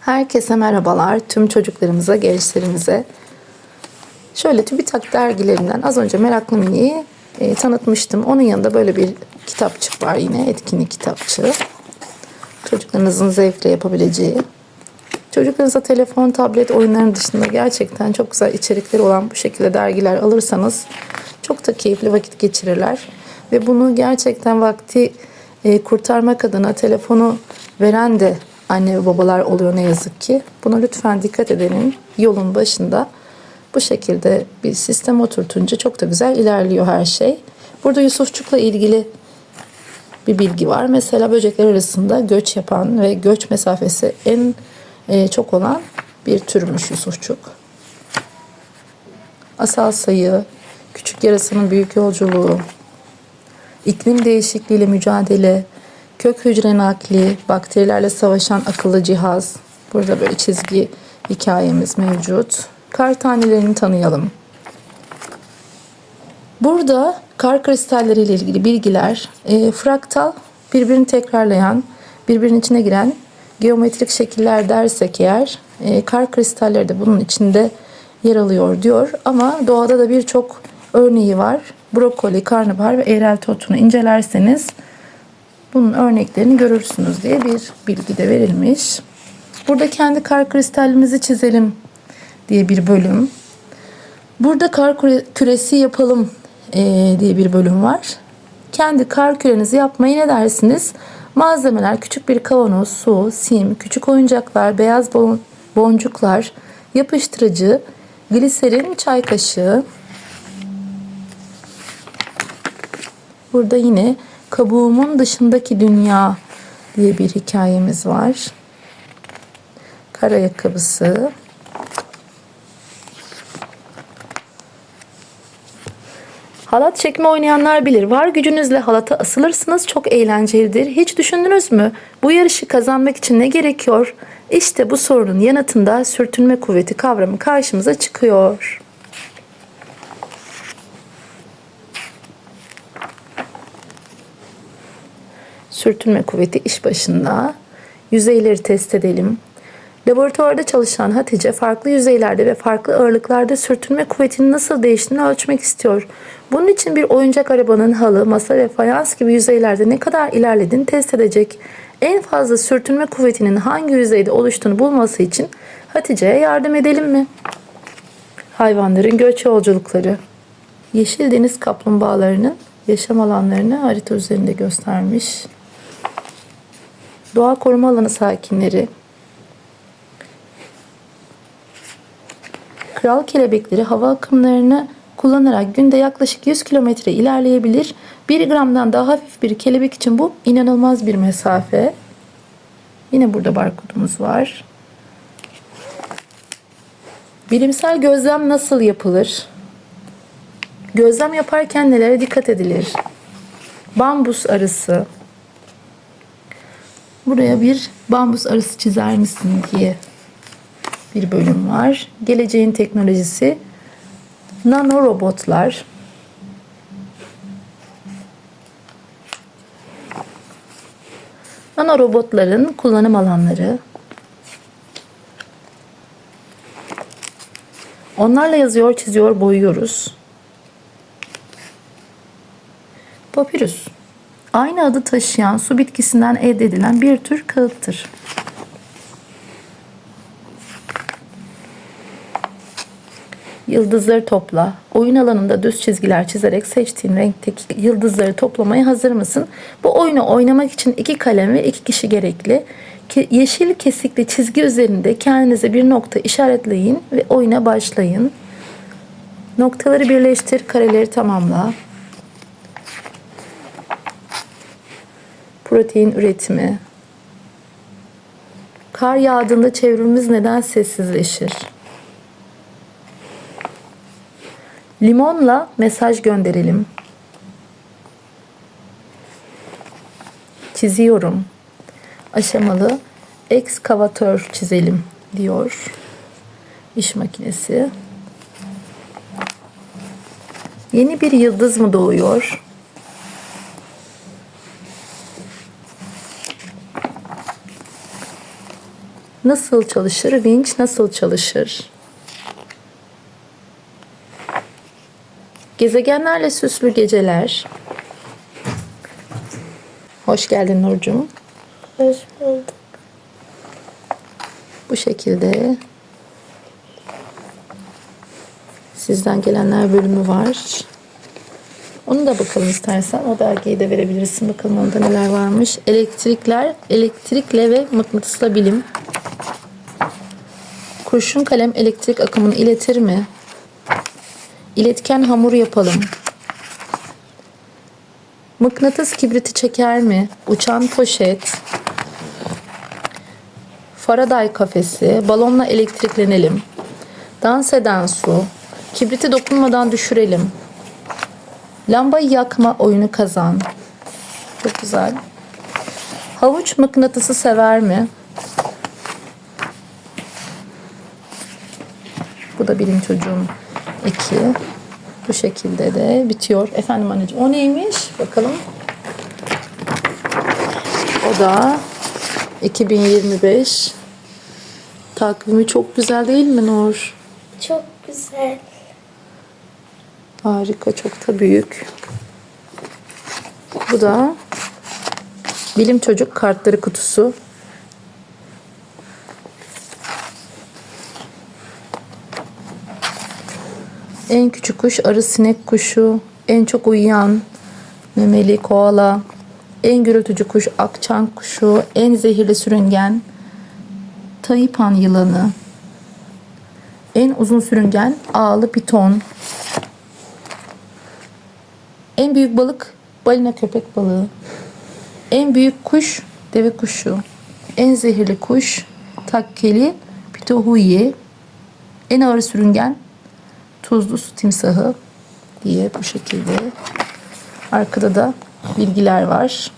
Herkese merhabalar. Tüm çocuklarımıza, gençlerimize. Şöyle TÜBİTAK dergilerinden az önce Meraklı Mini'yi e, tanıtmıştım. Onun yanında böyle bir kitapçık var yine. Etkinlik kitapçığı. Çocuklarınızın zevkle yapabileceği. Çocuklarınıza telefon, tablet oyunlarının dışında gerçekten çok güzel içerikleri olan bu şekilde dergiler alırsanız çok da keyifli vakit geçirirler. Ve bunu gerçekten vakti e, kurtarmak adına telefonu veren de anne ve babalar oluyor ne yazık ki. Buna lütfen dikkat edenin yolun başında bu şekilde bir sistem oturtunca çok da güzel ilerliyor her şey. Burada Yusufçuk'la ilgili bir bilgi var. Mesela böcekler arasında göç yapan ve göç mesafesi en e, çok olan bir türmüş Yusufçuk. Asal sayı, küçük yarasının büyük yolculuğu, iklim değişikliğiyle mücadele, kök hücre nakli, bakterilerle savaşan akıllı cihaz. Burada böyle çizgi hikayemiz mevcut. Kar tanelerini tanıyalım. Burada kar kristalleriyle ilgili bilgiler, e, fraktal birbirini tekrarlayan, birbirinin içine giren geometrik şekiller dersek eğer, e, kar kristalleri de bunun içinde yer alıyor diyor. Ama doğada da birçok örneği var. Brokoli, karnabahar ve eğrelti otunu incelerseniz bunun örneklerini görürsünüz diye bir bilgi de verilmiş. Burada kendi kar kristallimizi çizelim diye bir bölüm. Burada kar küre- küresi yapalım eee, diye bir bölüm var. Kendi kar kürenizi yapmayı ne dersiniz? Malzemeler küçük bir kavanoz, su, sim, küçük oyuncaklar, beyaz bon- boncuklar, yapıştırıcı, gliserin, çay kaşığı. Burada yine kabuğumun dışındaki dünya diye bir hikayemiz var. Kar ayakkabısı. Halat çekme oynayanlar bilir. Var gücünüzle halata asılırsınız. Çok eğlencelidir. Hiç düşündünüz mü? Bu yarışı kazanmak için ne gerekiyor? İşte bu sorunun yanıtında sürtünme kuvveti kavramı karşımıza çıkıyor. Sürtünme kuvveti iş başında. Yüzeyleri test edelim. Laboratuvarda çalışan Hatice farklı yüzeylerde ve farklı ağırlıklarda sürtünme kuvvetinin nasıl değiştiğini ölçmek istiyor. Bunun için bir oyuncak arabanın halı, masa ve fayans gibi yüzeylerde ne kadar ilerlediğini test edecek. En fazla sürtünme kuvvetinin hangi yüzeyde oluştuğunu bulması için Hatice'ye yardım edelim mi? Hayvanların göç yolculukları. Yeşil deniz kaplumbağalarının yaşam alanlarını harita üzerinde göstermiş. Doğa koruma alanı sakinleri. Kral kelebekleri hava akımlarını kullanarak günde yaklaşık 100 kilometre ilerleyebilir. 1 gramdan daha hafif bir kelebek için bu inanılmaz bir mesafe. Yine burada barkodumuz var. Bilimsel gözlem nasıl yapılır? Gözlem yaparken nelere dikkat edilir? Bambus arısı. Buraya bir bambus arısı çizer misin diye bir bölüm var. Geleceğin teknolojisi nano robotlar. Nano robotların kullanım alanları. Onlarla yazıyor, çiziyor, boyuyoruz. Papirüs. Aynı adı taşıyan su bitkisinden elde edilen bir tür kağıttır. Yıldızları topla. Oyun alanında düz çizgiler çizerek seçtiğin renkteki yıldızları toplamaya hazır mısın? Bu oyunu oynamak için iki kalem ve iki kişi gerekli. Yeşil kesikli çizgi üzerinde kendinize bir nokta işaretleyin ve oyuna başlayın. Noktaları birleştir, kareleri tamamla. Protein üretimi. Kar yağdığında çevremiz neden sessizleşir? Limonla mesaj gönderelim. Çiziyorum. Aşamalı ekskavatör çizelim diyor. İş makinesi. Yeni bir yıldız mı doğuyor? Nasıl çalışır? Vinç nasıl çalışır? Gezegenlerle süslü geceler. Hoş geldin Nurcuğum. Hoş bulduk. Bu şekilde sizden gelenler bölümü var. Onu da bakalım istersen. O dergiyi de verebilirsin. Bakalım onda neler varmış. Elektrikler, elektrikle ve mıknatısla bilim. Kurşun kalem elektrik akımını iletir mi? İletken hamur yapalım. Mıknatıs kibriti çeker mi? Uçan poşet. Faraday kafesi, balonla elektriklenelim. Dans eden su, kibriti dokunmadan düşürelim. Lambayı yakma oyunu kazan. Çok güzel. Havuç mıknatısı sever mi? Bu da benim çocuğum iki. Bu şekilde de bitiyor. Efendim anneciğim o neymiş? Bakalım. O da 2025 takvimi çok güzel değil mi Nur? Çok güzel. Harika, çok da büyük. Bu da Bilim Çocuk kartları kutusu. En küçük kuş arı sinek kuşu. En çok uyuyan memeli koala. En gürültücü kuş akçan kuşu. En zehirli sürüngen taipan yılanı. En uzun sürüngen ağlı piton. En büyük balık balina köpek balığı. En büyük kuş deve kuşu. En zehirli kuş takkeli pitohuye. En ağır sürüngen tuzlu su timsahı diye bu şekilde. Arkada da bilgiler var.